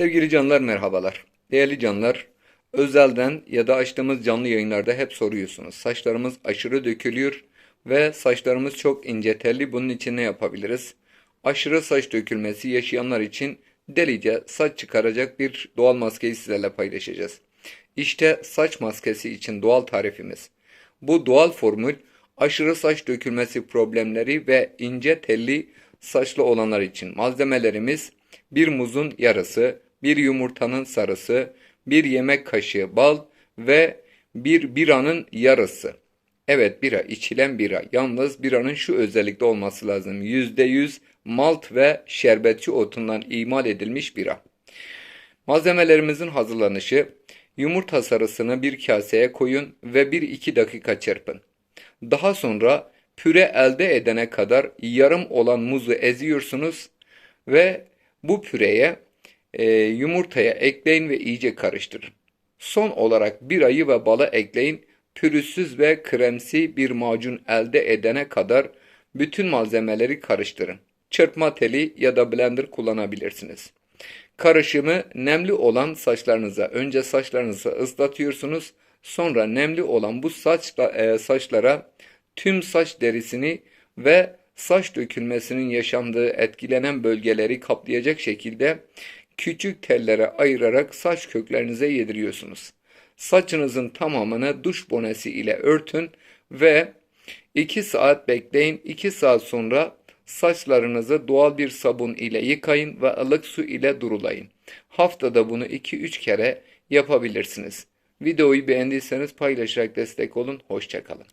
Sevgili canlar merhabalar. Değerli canlar, özelden ya da açtığımız canlı yayınlarda hep soruyorsunuz. Saçlarımız aşırı dökülüyor ve saçlarımız çok ince telli. Bunun için ne yapabiliriz? Aşırı saç dökülmesi yaşayanlar için delice saç çıkaracak bir doğal maskeyi sizlerle paylaşacağız. İşte saç maskesi için doğal tarifimiz. Bu doğal formül aşırı saç dökülmesi problemleri ve ince telli saçlı olanlar için malzemelerimiz bir muzun yarısı, bir yumurtanın sarısı, bir yemek kaşığı bal ve bir biranın yarısı. Evet bira içilen bira. Yalnız biranın şu özellikte olması lazım. %100 malt ve şerbetçi otundan imal edilmiş bira. Malzemelerimizin hazırlanışı yumurta sarısını bir kaseye koyun ve 1-2 dakika çırpın. Daha sonra püre elde edene kadar yarım olan muzu eziyorsunuz ve bu püreye e, yumurtaya ekleyin ve iyice karıştırın. Son olarak birayı ve balı ekleyin. Pürüzsüz ve kremsi bir macun elde edene kadar bütün malzemeleri karıştırın. Çırpma teli ya da blender kullanabilirsiniz. Karışımı nemli olan saçlarınıza önce saçlarınızı ıslatıyorsunuz. Sonra nemli olan bu saçla, e, saçlara tüm saç derisini ve saç dökülmesinin yaşandığı etkilenen bölgeleri kaplayacak şekilde küçük tellere ayırarak saç köklerinize yediriyorsunuz. Saçınızın tamamını duş bonesi ile örtün ve 2 saat bekleyin. 2 saat sonra saçlarınızı doğal bir sabun ile yıkayın ve ılık su ile durulayın. Haftada bunu 2-3 kere yapabilirsiniz. Videoyu beğendiyseniz paylaşarak destek olun. Hoşçakalın.